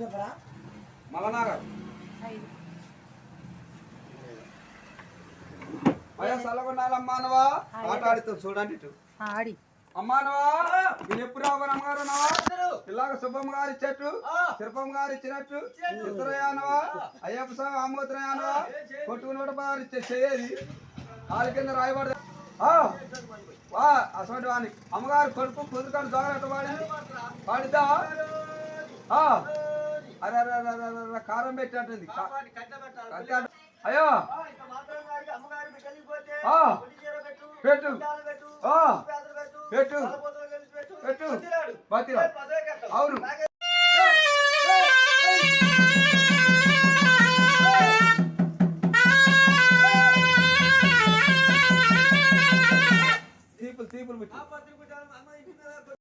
చెప్పరా? మలనాగర్. అయ్యా సల్లగొండాలమ్మానవా ఆట ఆడుతాం చూడండి ఇటు. ఆ, ఆడి అమ్మానవా నేను ఎప్పుడు రావు అమ్మగారునవా ఇలాగ సుబ్బమ్మ గారు ఇచ్చట్టు. శిల్పమ్మ గారు ఇచ్చినట్టు. చిత్రయానవా అయ్యప్ప స్వామి ఆమోదరయానవా కొట్టుకుని కూడా చేయేది. కాలు కింద రాయబడదు. ఆ, వా అసలు వాని అమ్మగారు కొడుకు కుదురుకాడు జాగ్రత్త వాడింది వాడిద్దా? ఆ, అరే అరే అరే అరే, కారం పెట్టినట్టుంది. అయ్యో. ఆ, పెట్టు పెట్టు. పెట్టు బతిరా అవును. ടേബിൾ വിട്ടു ആ പത്ത്